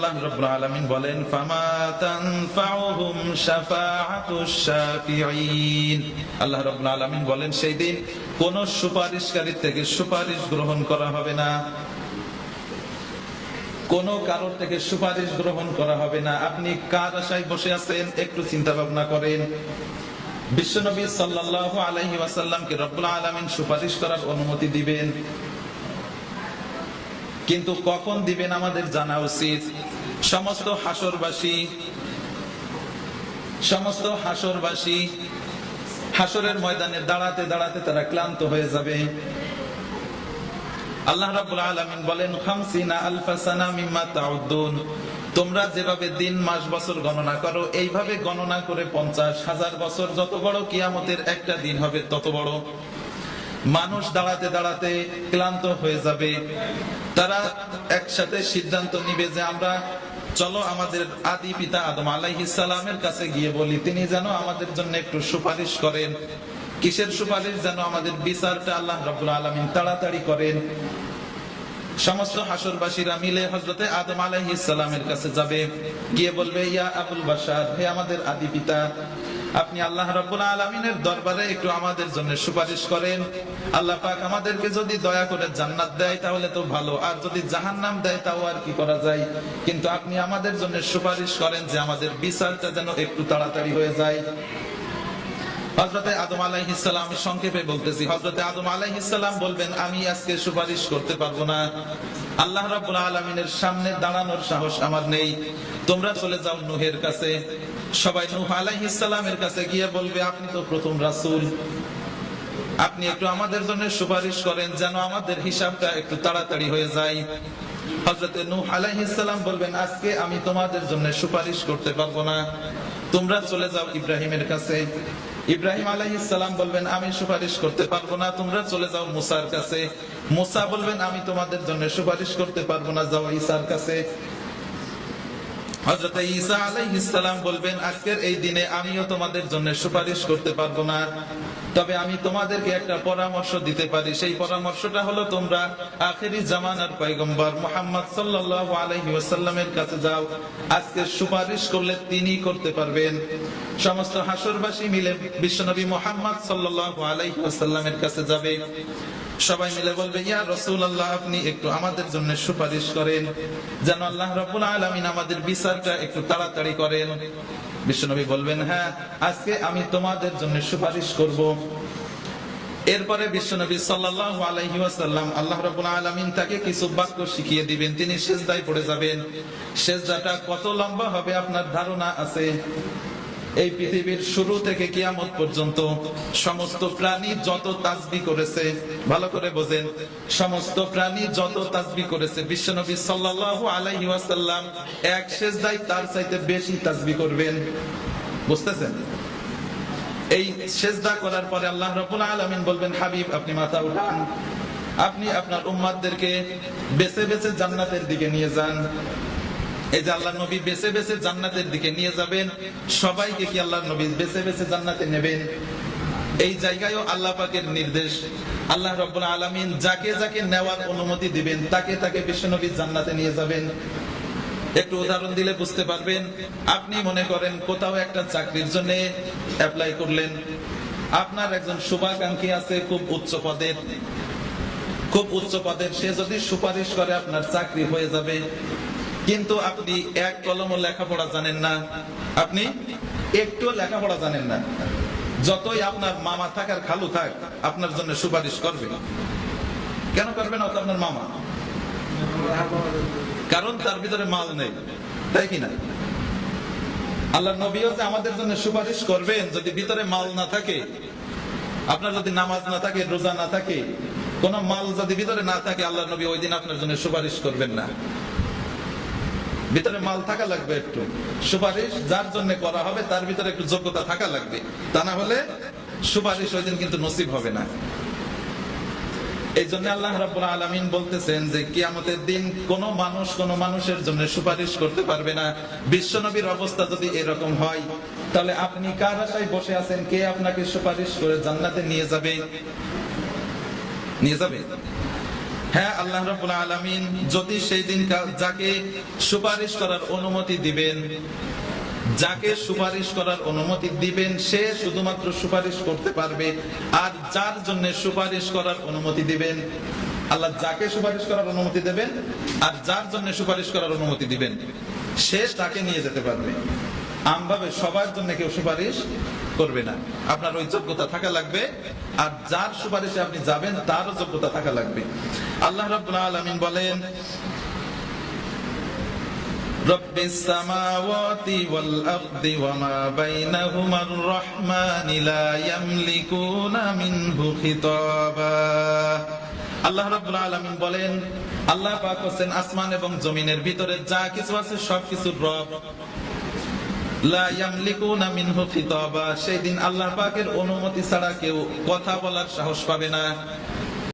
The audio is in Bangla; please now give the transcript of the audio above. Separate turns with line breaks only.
আল্লাহ আলামিন বলেন, ফামা তানফাউহুম শাফাআতুশ শাফিঈন। আল্লাহ আলামিন বলেন, সেই দিন কোন সুপারিশকারী থেকে সুপারিশ গ্রহণ করা হবে না। কোন কারোর থেকে সুপারিশ গ্রহণ করা হবে না। আপনি কার আশায় বসে আছেন, একটু চিন্তা ভাবনা করেন বিশ্বনবী সাল্লাল্লাহু আলাইহি ওয়াসাল্লামকে রব্বুল আলামিন সুপারিশ করার অনুমতি দিবেন। কিন্তু কখন দিবেন আমাদের জানা উচিত। সমস্ত হাসরবাসী সমস্ত হাসরবাসী হাসরের ময়দানে দাঁড়াতে দাঁড়াতে তারা ক্লান্ত হয়ে যাবে। আল্লাহ বলেন, খামসিনা মিম্মা তাউদ্দুন। তোমরা যেভাবে দিন, মাস, বছর গণনা করো, এইভাবে গণনা করে পঞ্চাশ হাজার বছর যত বড় কিয়ামতের একটা দিন হবে তত বড়। মানুষ দাঁড়াতে দাঁড়াতে ক্লান্ত হয়ে যাবে। তারা একসাথে সিদ্ধান্ত নিবে যে আমরা চলো আমাদের আদি পিতা আদম আলাইহিসালামের কাছে গিয়ে বলি, তিনি যেন আমাদের জন্য একটু সুপারিশ করেন। কিসের সুপারিশ? যেন আমাদের বিচারটা আল্লাহ রবুল আলমিন তাড়াতাড়ি করেন। সমস্ত হাসরবাসীরা মিলে হজরতে আদম আলাইহিসালামের কাছে যাবে, গিয়ে বলবে, ইয়া আবুল বাসার হে আমাদের আদি পিতা আপনি আল্লাহ রাব্বুল আলামিনের দরবারে একটু আমাদের জন্য সুপারিশ করেন। আল্লাহ পাক আমাদেরকে যদি দয়া করে জান্নাত দেয়, তাহলে তো ভালো। আর যদি জাহান্নাম দেয়, তাও আর কি করা যায়? কিন্তু আপনি আমাদের জন্য সুপারিশ করেন যে আমাদের বিচারটা যেন একটু তাড়াতাড়ি হয়ে যায়। হজরতে আদম আলাইহিসাল্লাম সংক্ষেপে বলতেছি হজরতে আদম আলাইহিসাল্লাম বলবেন, আমি আজকে সুপারিশ করতে পারব না। আল্লাহ রাব্বুল আলামিনের সামনে দাঁড়ানোর সাহস আমার নেই। তোমরা চলে যাও নুহের কাছে। সবাই নূহ আলাইহিসাল্লামের কাছে গিয়ে বলবে, আপনি তো প্রথম রাসূল। আপনি একটু আমাদের জন্য সুপারিশ করেন যেন আমাদের হিসাবটা একটু তাড়াতাড়ি হয়ে যায়। নূহ বলবেন, আজকে আমি তোমাদের জন্য সুপারিশ করতে পারব না। তোমরা চলে যাও ইব্রাহিমের কাছে। ইব্রাহিম আলাইহিস বলবেন, আমি সুপারিশ করতে পারব না, তোমরা চলে যাও মুসার কাছে। মুসা বলবেন, আমি তোমাদের জন্য সুপারিশ করতে পারব না, যাও ঈসার কাছে। সালাম বলবেন, আজকের এই দিনে আমিও তোমাদের জন্য সুপারিশ করতে পারব না। তবে আমি তোমাদেরকে একটা পরামর্শ দিতে পারি। সেই পরামর্শটা হলো তোমরা আখেরি জামানার পয়গম্বর মুহাম্মদ সাল্লাল্লাহু কাছে যাও। আজকে সুপারিশ করলে তিনি করতে পারবেন। সমস্ত হাসরবাসী মিলে বিশ্বনবী মোহাম্মদ সাল্লাল্লাহু আলাইহি ওয়াসাল্লামের কাছে যাবে। সবাই মিলে বলবে, ইয়া রসুল রাসূলুল্লাহ, আপনি একটু আমাদের জন্য সুপারিশ করেন। যেন আল্লাহ রাব্বুল আলামিন আমাদের বিচারটা একটু তাড়াতাড়ি করেন। বিশ্বনবী বলবেন হ্যাঁ আজকে আমি তোমাদের জন্য সুপারিশ করব। এরপরে বিশ্বনবী সাল্লাল্লাহু আলাইহি ওয়াসাল্লাম আল্লাহ রাব্বুল আলামিন তাকে কিছু বাক্য শিখিয়ে দিবেন। তিনি সেজদায় পড়ে যাবেন। সেজদাটা কত লম্বা হবে আপনার ধারণা আছে? এই পৃথিবীর শুরু থেকে কিয়ামত পর্যন্ত সমস্ত প্রাণী যত তাসবি করেছে, ভালো করে বোঝেন, সমস্ত প্রাণী যত তাসবি করেছে, বিশ্বনবী সাল্লাল্লাহু আলাইহি ওয়াসাল্লাম এক সেজদায় তার চাইতে বেশি তাসবি করবেন। বুঝতেছেন? এই সেজদা করার পরে আল্লাহ রাব্বুল আলামিন বলবেন, হাবিব, আপনি মাথা উঠান। আপনি আপনার উম্মাদদেরকে বেছে বেছে জান্নাতের দিকে নিয়ে যান। এই যে আল্লাহ নবী বেছে বেছে জান্নাতের দিকে নিয়ে যাবেন, সবাইকে কি আল্লাহ নবী বেছে বেছে জান্নাতে নেবেন? এই জায়গায়ও আল্লাহ পাকের নির্দেশ। আল্লাহ রব্বুল আলামিন যাকে যাকে নেওয়ার অনুমতি দিবেন, তাকে তাকে বিশ্বনবী জান্নাতে নিয়ে যাবেন। একটু উদাহরণ দিলে বুঝতে পারবেন, আপনি মনে করেন কোথাও একটা চাকরির জন্য অ্যাপ্লাই করলেন। আপনার একজন শুভাকাঙ্ক্ষী আছে খুব উচ্চ পদের। খুব উচ্চ পদের, সে যদি সুপারিশ করে আপনার চাকরি হয়ে যাবে কিন্তু আপনি এক কলম লেখাপড়া জানেন না। আপনি একটু লেখাপড়া জানেন না। যতই আপনার মামা থাক আর খালু থাক, আপনার জন্য সুপারিশ করবে। কেন করবে না আপনার মামা? কারণ তার ভিতরে মাল নেই, তাই কি না? আল্লাহ নবীও যে আমাদের জন্য সুপারিশ করবেন, যদি ভিতরে মাল না থাকে, আপনার যদি নামাজ না থাকে, রোজা না থাকে, কোন মাল যদি ভিতরে না থাকে আল্লাহ নবী ওই দিন আপনার জন্য সুপারিশ করবেন না। ভিতরে মাল থাকা লাগবে একটু। সুপারিশ যার জন্য করা হবে, তার ভিতরে একটু যোগ্যতা থাকা লাগবে। তা না হলে সুপারিশ ওই দিন কিন্তু নসিব হবে না। এই জন্য আল্লাহ রাব্বুল আলামিন বলতেছেন যে, কিয়ামতের দিন কোন মানুষ কোন মানুষের জন্য সুপারিশ করতে পারবে না। বিশ্বনবীর অবস্থা যদি এরকম হয়, তাহলে আপনি কার আশায় বসে আছেন? কে আপনাকে সুপারিশ করে জান্নাতে নিয়ে যাবে? নিয়ে যাবে? হ্যাঁ আল্লাহ রাব্বুল আলামিন যদি সেই দিন যাকে সুপারিশ করার অনুমতি দিবেন, যাকে সুপারিশ করার অনুমতি দিবেন, সে শুধুমাত্র সুপারিশ করতে পারবে। আর যার জন্য সুপারিশ করার অনুমতি দিবেন, আল্লাহ যাকে সুপারিশ করার অনুমতি দেবেন, আর যার জন্য সুপারিশ করার অনুমতি দিবেন, সে তাকে নিয়ে যেতে পারবে। আমভাবে সবার জন্য কেউ সুপারিশ করবে না। আপনার ওই যোগ্যতা থাকা লাগবে। আর যার সুপারিশে আপনি যাবেন, তারও যোগ্যতা থাকা লাগবে। আল্লাহ রাব্বুল বলেন আল্লাহ আলামিন বলেন, আল্লাহ পাক হোসেন আসমান এবং জমিনের ভিতরে যা কিছু আছে সবকিছুর রব। সেই দিন আল্লাহ পাকের অনুমতি ছাড়া কেউ কথা বলার সাহস পাবে না।